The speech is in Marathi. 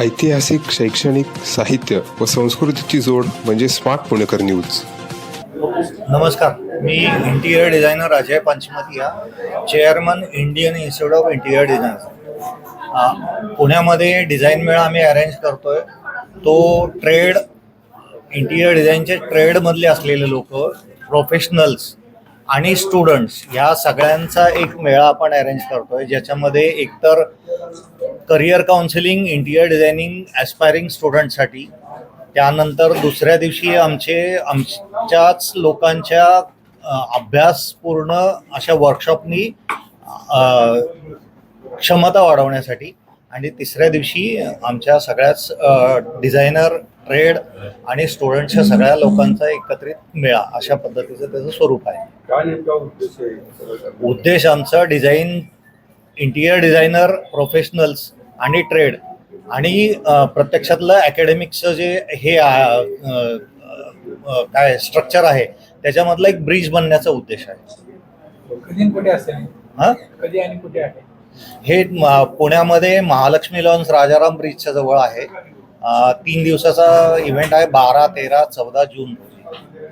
ऐतिहासिक शैक्षणिक साहित्य व संस्कृतीची जोड म्हणजे स्मार्ट पुणेकर न्यूज. नमस्कार. मी interior designer Ajay Panchamatiya chairman Indian institute of interior designer पुण्यामध्ये डिझाईन मेळा आम्ही अरेंज करतोय. तो ट्रेड इंटिरियर डिझाईनचे ट्रेडमधले असलेले लोक प्रोफेशनल्स आणि स्टुडंट्स ह्या सगळ्यांचा एक मेळा आपण अरेंज करतोय. ज्याच्यामध्ये एकतर career counselling interior designing aspiring स्टुडंटसाठी त्यानंतर दुसऱ्या दिवशी आमचे आमच्याच लोकांच्या अभ्यासपूर्ण अशा वर्कशॉपनी क्षमता वाढवण्यासाठी. आणि तिसऱ्या दिवशी आमच्या सगळ्याच डिझायनर ट्रेड आणि स्टुडंटच्या सगळ्या लोकांचा एकत्रित मेळा अशा पद्धतीचं त्याचं स्वरूप आहे. उद्देश आमचा डिझाईन इंटिरियर डिझायनर प्रोफेशनल्स आणि ट्रेड आणि प्रत्यक्षातलं अकॅडमिकचं जे हे काय स्ट्रक्चर आहे त्याच्यामधला एक ब्रिज बनण्याचा उद्देश आहे. कधी आणि कुठे असेल? हां? कधी आणि कुठे आहे? हे म- पुण्यामध्ये महालक्ष्मी लॉन्स राजाराम ब्रिजच्या जवळ आहे. तीन दिवसाचा इव्हेंट आहे बारा तेरा चौदा जून. रोजी